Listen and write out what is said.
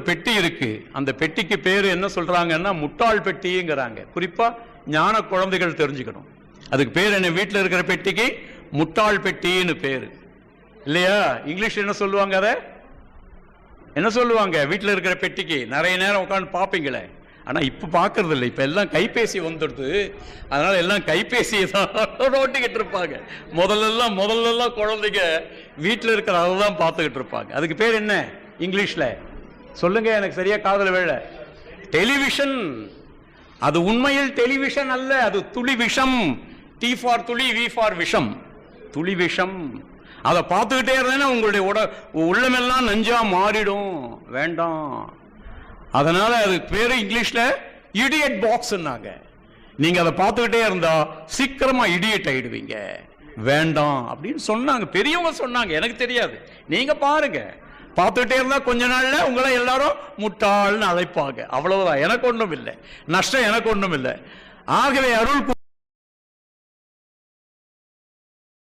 பெட்டி இருக்கு. அந்த பெட்டிக்கு பேரு என்ன சொல்றாங்கன்னா முட்டாள் பெட்டிங்கிறாங்க. குறிப்பா ஞான குழந்தைகள் தெரிஞ்சுக்கணும். அதுக்கு பேர் என்ன? வீட்டில் இருக்கிற பெட்டிக்கு முட்டாள் பெட்டின்னு பேரு. இல்லையா? இங்கிலீஷ் என்ன சொல்லுவாங்க அதை? என்ன சொல்லுவாங்க? வீட்டில் இருக்கிற பெட்டிக்கு. நிறைய நேரம் உட்காந்து பார்ப்பீங்களே. ஆனா இப்ப பார்க்கறது இல்லை இப்ப எல்லாம் கைபேசி வந்துடுது. அதனால எல்லாம் கைபேசியை தான் ஓட்டிக்கிட்டு இருப்பாங்க. முதல்ல எல்லாம் முதல்ல எல்லாம் குழந்தைங்க வீட்டில் இருக்கிற அதை தான் பார்த்துக்கிட்டு இருப்பாங்க. அதுக்கு பேர் என்ன? இங்கிலீஷ்ல. சொல்லுங்க எனக்கு சரியா காதல வேலை டெலிவிஷன் அது உண்மையில் டெலிவிஷன் அல்ல அது துளி விஷம். டி ஃபார் துளி வி ஃபார் விஷம். துளி விஷம். அதை பார்த்துக்கிட்டே இருந்தேன்னா உங்களுடைய உட உள்ளமெல்லாம் நஞ்சா மாறிடும். வேண்டாம். அதனால அது பேரு இங்கிலீஷ்ல இடியட் பாக்ஸ்னாங்க நீங்க அதை பார்த்துக்கிட்டே இருந்தா சீக்கிரமா இடியட் ஆயிடுவீங்க. வேண்டாம் அப்படின்னு சொன்னாங்க. பெரியவங்க சொன்னாங்க. எனக்கு தெரியாது. நீங்க பாருங்க. பார்த்துக்கிட்டே இருந்தா கொஞ்ச நாள்ல உங்களை எல்லாரும் முட்டாள்னு அழைப்பாங்க. அவ்வளவுதான். எனக்கு ஒண்ணும் இல்லை நஷ்டம் எனக்கு ஒண்ணும் இல்லை ஆகவே அருள்